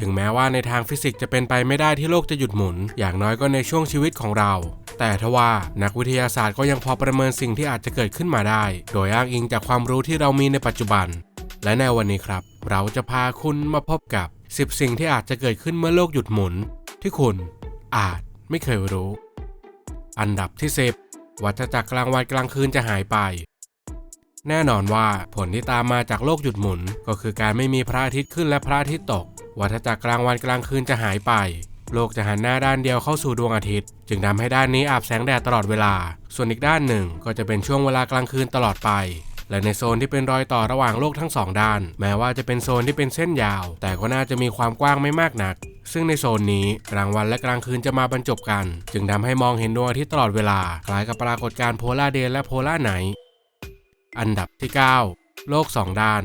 ถึงแม้ว่าในทางฟิสิกส์จะเป็นไปไม่ได้ที่โลกจะหยุดหมุน อย่างน้อยก็ในช่วงชีวิตของเรา แต่ทว่านักวิทยาศาสตร์ก็ยังพอประเมินสิ่งที่อาจจะเกิดขึ้นมาได้ โดยอ้างอิงจากความรู้ที่เรามีในปัจจุบัน และในวันนี้ครับ เราจะพาคุณมาพบกับ 10 สิ่งที่อาจจะเกิดขึ้นเมื่อโลกหยุดหมุน ที่คุณอาจไม่เคยรู้ อันดับที่ 10 วัฏจักรกลางวันกลางคืนจะหายไป แน่นอนว่าผลที่ตามมาจากโลกหยุดหมุน ก็คือการไม่มีพระอาทิตย์ขึ้นและพระอาทิตย์ตก วัฏจักรกลางวันกลางคืนจะหายไป โลกจะหันหน้าด้านเดียวเข้าสู่ดวงอาทิตย์ จึงทำให้ด้านนี้อาบแสงแดดตลอดเวลา ส่วนอีกด้านหนึ่งก็จะเป็นช่วงเวลากลางคืนตลอดไป และในโซนที่เป็นรอยต่อระหว่างโลกทั้งสองด้าน แม้ว่าจะเป็นโซนที่เป็นเส้นยาว แต่ก็น่าจะมีความกว้างไม่มากนัก ซึ่งในโซนนี้กลางวันและกลางคืนจะมาบรรจบกัน จึงทำให้มองเห็นดวงอาทิตย์ตลอดเวลา คล้ายกับปรากฏการณ์โพลาร์เดย์และโพลาร์ไนท์ อันดับที่ 9 โลก 2 ด้าน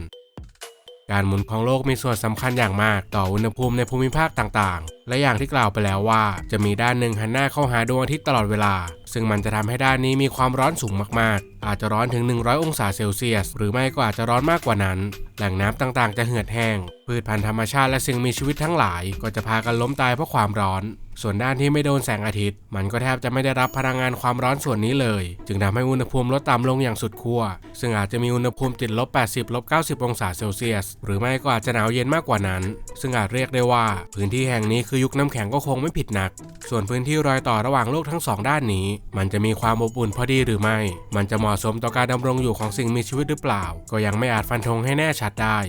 การหมุนของโลกมีส่วนสำคัญอย่างมากต่ออุณหภูมิในภูมิภาคต่างๆและอย่างที่กล่าวไปแล้วว่า จะมีด้านหนึ่งหันหน้าเข้าหาดวงอาทิตย์ตลอดเวลา ซึ่งมันจะทำให้ด้านนี้มีความร้อนสูงมากๆ อาจจะร้อนถึง 100 องศาเซลเซียส หรือไม่ก็อาจจะร้อนมากกว่านั้น แหล่งน้ำต่างๆ จะเหือดแห้ง พืชพันธุ์ธรรมชาติและสิ่งมีชีวิตทั้งหลาย ก็จะพากันล้มตายเพราะความร้อน ส่วนด้านที่ไม่โดนแสงอาทิตย์ มันก็แทบจะไม่ได้รับพลังงานความร้อนส่วนนี้เลย จึงทำให้อุณหภูมิลดต่ำลงอย่างสุดขั้ว ซึ่งอาจจะมีอุณหภูมิติดลบ 80ลบ90 องศาเซลเซียส หรือไม่ก็อาจจะหนาวเย็นมากกว่านั้น ซึ่งอาจเรียกได้ว่าพื้นที่แห่งนี้คืือยุคน้ำแข็งก็คงไม่ผิดนัก ส่วนพื้นที่รอยต่อระหว่างโลกทั้งสองด้านนี้ มันจะมีความอบอุ่นพอดีหรือไม่ มันจะเหมาะสมต่อการดำรงอยู่ของสิ่งมีชีวิตหรือเปล่า ก็ยังไม่อาจฟันธงให้แน่ชัดได้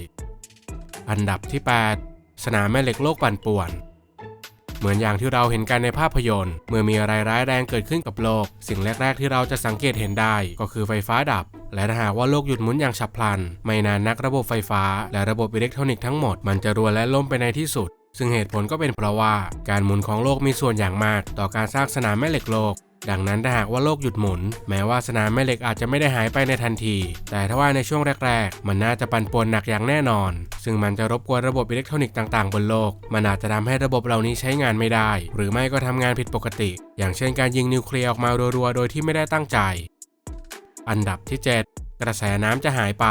อันดับที่ 8 สนามแม่เหล็กโลกปั่นป่วนเหมือนอย่างที่เราเห็นกันในภาพยนตร์ เมื่อมีอะไรร้ายแรงเกิดขึ้นกับโลก สิ่งแรก ๆ ที่เราจะสังเกตเห็นได้ ก็คือไฟฟ้าดับ และถ้าหากว่าโลกหยุดหมุนอย่างฉับพลัน ไม่นานนักระบบไฟฟ้า และระบบอิเล็กทรอนิกส์ทั้งหมดมันจะรัวและล่มไปในที่สุด ซึ่งเหตุผลก็เป็นเพราะว่าการหมุนของโลกมีส่วนอย่างมาก ต่อการสร้างสนามแม่เหล็กโลก ดังนั้นถ้าหากว่าโลกหยุดหมุน แม้ว่าสนามแม่เหล็กอาจจะไม่ได้หายไปในทันที แต่ถ้าว่าในช่วงแรก ๆ มันน่าจะปั่นป่วนหนักอย่างแน่นอน ซึ่งมันจะรบกวนระบบอิเล็กทรอนิกส์ต่าง ๆ บนโลก มันอาจจะทำให้ระบบเหล่านี้ใช้งานไม่ได้ หรือไม่ก็ทำงานผิดปกติ อย่างเช่นการยิงนิวเคลียร์ออกมารัวๆโดยที่ไม่ได้ตั้งใจ อันดับที่ 7 กระแสน้ำจะหายไป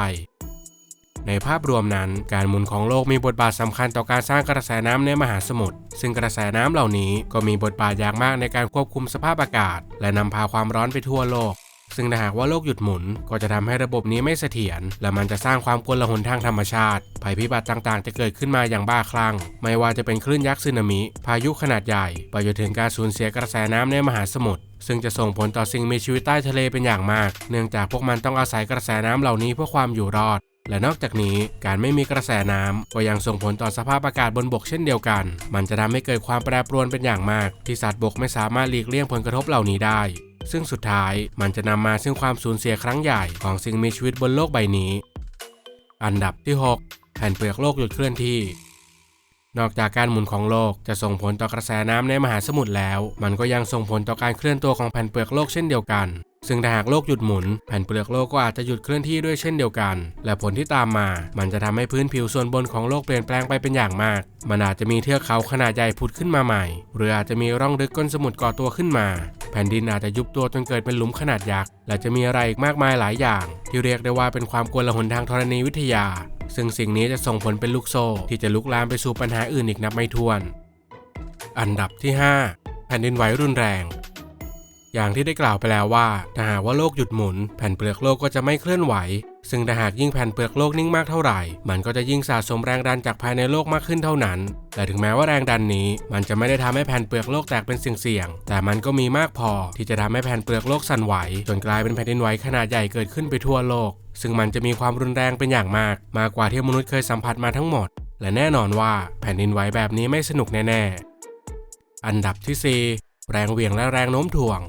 ในภาพรวมนั้น การหมุนของโลกมีบทบาทสำคัญต่อการสร้างกระแสน้ำในมหาสมุทร ซึ่งกระแสน้ำเหล่านี้ก็มีบทบาทอย่างมากในการควบคุมสภาพอากาศ และนำพาความร้อนไปทั่วโลกซึ่งถ้าหากว่าโลกหยุดหมุนก็จะทำให้ระบบนี้ไม่เสถียรและมันจะสร้างความกลาหนทางธรรมชาติ ภัยพิบัติต่างๆ จะเกิดขึ้นมาอย่างบ้าคลั่ง ไม่ว่าจะเป็นคลื่นยักษ์สึนามิ พายุขนาดใหญ่ ไปจนถึงการสูญเสียกระแสน้ำในมหาสมุทรซึ่งจะส่งผลต่อสิ่งมีชีวิตใต้ทะเลเป็นอย่างมาก เนื่องจากพวกมันต้องอาศัยกระแสน้ำเหล่านี้เพื่อความอยู่รอด และนอกจากนี้การไม่มีกระแสน้ำก็ยังส่งผลต่อสภาพอากาศบนบกเช่นเดียวกัน มันจะทำให้เกิดความแปรปรวนเป็นอย่างมาก ที่สัตว์บกไม่สามารถหลีกเลี่ยงผลกระทบเหล่านี้ได้ ซึ่งสุดท้ายมันจะนำมาซึ่งความสูญเสียครั้งใหญ่ของสิ่งมีชีวิตบนโลกใบนี้ อันดับที่ 6 แผ่นเปลือกโลกหยุดเคลื่อนที่นอกจากการหมุนของโลกจะส่งผลต่อกระแสน้ำในมหาสมุทรแล้ว มันก็ยังส่งผลต่อการเคลื่อนตัวของแผ่นเปลือกโลกเช่นเดียวกัน ซึ่งถ้าหากโลกหยุดหมุน แผ่นเปลือกโลกก็อาจจะหยุดเคลื่อนที่ด้วยเช่นเดียวกัน และผลที่ตามมา มันจะทำให้พื้นผิวส่วนบนของโลกเปลี่ยนแปลงไปเป็นอย่างมาก มันอาจจะมีเทือกเขาขนาดใหญ่ผุดขึ้นมาใหม่ หรืออาจจะมีร่องลึกก้นสมุทรก่อตัวขึ้นมา แผ่นดินอาจจะยุบตัวจนเกิดเป็นหลุมขนาดยักษ์ และจะมีอะไรอีกมากมายหลายอย่าง ที่เรียกได้ว่าเป็นความกลาหนทางธรณีวิทยา ซึ่งสิ่งนี้จะส่งผลเป็นลูกโซ่ ที่จะลุกลามไปสู่ปัญหาอื่นอีกนับไม่ถ้วน อันดับที่ 5 แผ่นดินไหวรุนแรง อย่างที่ได้กล่าวไปแล้วว่าถ้าหากว่าโลกหยุดหมุน แผ่นเปลือกโลกก็จะไม่เคลื่อนไหว ซึ่งถ้าหากยิ่งแผ่นเปลือกโลกนิ่งมากเท่าไหร่ มันก็จะยิ่งสะสมแรงดันจากภายในโลกมากขึ้นเท่านั้น แต่ถึงแม้ว่าแรงดันนี้ มันจะไม่ได้ทำให้แผ่นเปลือกโลกแตกเป็นเสี่ยงแต่มันก็มีมากพอที่จะทำให้แผ่นเปลือกโลกสั่นไหวจนกลายเป็นแผ่นดินไหวขนาดใหญ่เกิดขึ้นไปทั่วโลก ซึ่งมันจะมีความรุนแรงเป็นอย่างมาก มากกว่าที่มนุษย์เคยสัมผัสมาทั้งหมด และแน่นอนว่าแผ่นดินไหวแบบนี้ไม่สนุกแน่ๆอันดับที่ 4 แรงเหวี่ยงและแรงโน้มถ่วง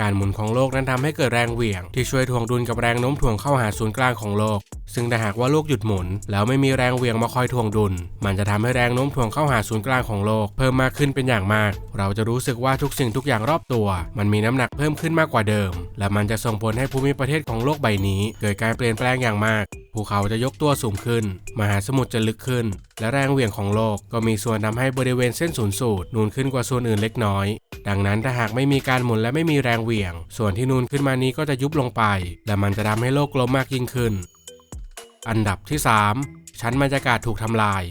การหมุนของโลกนั้นทำให้เกิดแรงเหวี่ยง ที่ช่วยถ่วงดุลกับแรงโน้มถ่วงเข้าหาศูนย์กลางของโลก ซึ่งถ้าหากว่าโลกหยุดหมุน แล้วไม่มีแรงเหวี่ยงมาคอยถ่วงดุล มันจะทำให้แรงโน้มถ่วงเข้าหาศูนย์กลางของโลก เพิ่มมากขึ้นเป็นอย่างมาก เราจะรู้สึกว่าทุกสิ่งทุกอย่างรอบตัว มันมีน้ำหนักเพิ่มขึ้นมากกว่าเดิม และมันจะส่งผลให้ภูมิประเทศของโลกใบนี้ เกิดการเปลี่ยนแปลงอย่างมากภูเขาจะยกตัวสูงขึ้น มหาสมุทรจะลึกขึ้น และแรงเหวี่ยงของโลกก็มีส่วนทำให้บริเวณเส้นศูนย์สูตรนูนขึ้นกว่าส่วนอื่นเล็กน้อย ดังนั้นถ้าหากไม่มีการหมุนและไม่มีแรงเหวี่ยง ส่วนที่นูนขึ้นมานี้ก็จะยุบลงไป และมันจะทำให้โลกกลมมากยิ่งขึ้น อันดับที่ 3 ชั้นบรรยากาศถูกทำลาย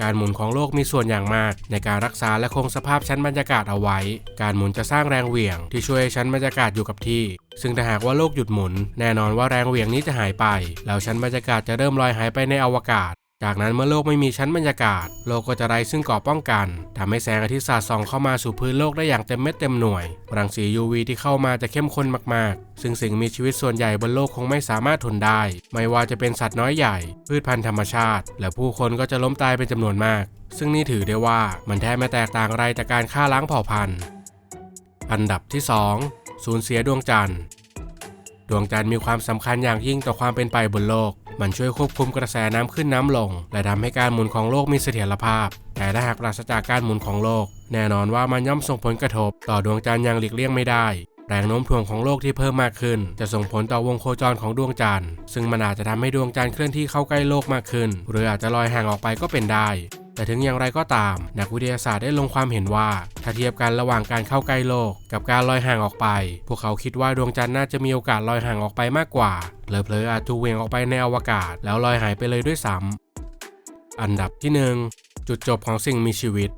การหมุนของโลกมีส่วนอย่างมาก ในการรักษาและคงสภาพชั้นบรรยากาศเอาไว้ การหมุนจะสร้างแรงเหวี่ยง ที่ช่วยชั้นบรรยากาศอยู่กับที่ ซึ่งถ้าหากว่าโลกหยุดหมุน แน่นอนว่าแรงเหวี่ยงนี้จะหายไป แล้วชั้นบรรยากาศจะเริ่มลอยหายไปในอวกาศ จากนั้นเมื่อโลกไม่มีชั้นบรรยากาศ โลกก็จะไร้ซึ่งก่อป้องกันทำให้แสงอาทิตย์สาดส่องเข้ามาสู่พื้นโลกได้อย่างเต็มเม็ดเต็มหน่วย รังสี UV ที่เข้ามาจะเข้มข้นมากๆ ซึ่งสิ่งมีชีวิตส่วนใหญ่บนโลกคงไม่สามารถทนได้ ไม่ว่าจะเป็นสัตว์น้อยใหญ่ พืชพันธุ์ธรรมชาติ และผู้คนก็จะล้มตายเป็นจำนวนมาก ซึ่งนี่ถือได้ว่ามันแทบไม่แตกต่างอะไรจากการฆ่าล้างเผ่าพันธุ์ อันดับที่2สูญเสียดวงจันทร์ ดวงจันทร์มีความสำคัญอย่างยิ่งต่อความเป็นไปบนโลก มันช่วยควบคุมกระแสน้ำขึ้นน้ำลง และทำให้การหมุนของโลกมีเสถียรภาพ แต่ถ้าหากปราศจากการหมุนของโลก แน่นอนว่ามันย่อมส่งผลกระทบ ต่อดวงจันทร์อย่างหลีกเลี่ยงไม่ได้ แรงโน้มถ่วงของโลกที่เพิ่มมากขึ้น จะส่งผลต่อวงโคจรของดวงจันทร์ซึ่งมันอาจจะทำให้ดวงจันทร์เคลื่อนที่เข้าใกล้โลกมากขึ้น หรืออาจจะลอยห่างออกไปก็เป็นได้แต่ถึงอย่างไรก็ตาม นักวิทยาศาสตร์ได้ลงความเห็นว่า ถ้าเทียบกันระหว่างการเข้าใกล้โลก กับการลอยห่างออกไป พวกเขาคิดว่าดวงจันทร์น่าจะมีโอกาสลอยห่างออกไปมากกว่าเผลอๆอาจถูกเหวี่ยงออกไปในอวกาศ แล้วลอยหายไปเลยด้วยซ้ำอันดับที่หนึ่งจุดจบของสิ่งมีชีวิต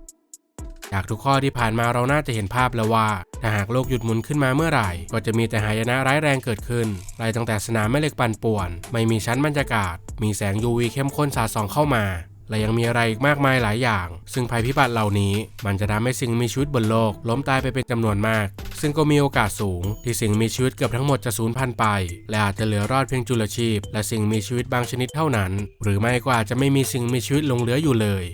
จากทุกข้อที่ผ่านมาเราน่าจะเห็นภาพแล้วว่า ถ้าหากโลกหยุดหมุนขึ้นมาเมื่อไหร่ ก็จะมีแต่หายนะร้ายแรงเกิดขึ้นไล่ตั้งแต่สนามแม่เหล็กปั่นป่วน ไม่มีชั้นบรรยากาศ มีแสง UV เข้มข้นสาดส่องเข้ามา และยังมีอะไรอีกมากมายหลายอย่าง ซึ่งภัยพิบัติเหล่านี้ มันจะทำให้สิ่งมีชีวิตบนโลก ล้มตายไปเป็นจำนวนมาก ซึ่งก็มีโอกาสสูง ที่สิ่งมีชีวิตเกือบทั้งหมดจะสูญพันธุ์ไป และอาจจะเหลือรอดเพียงจุลชีพ และสิ่งมีชีวิตบางชนิดเท่านั้น หรือไม่ก็อาจจะไม่มีสิ่งมีชีวิตหลงเหลืออยู่เลย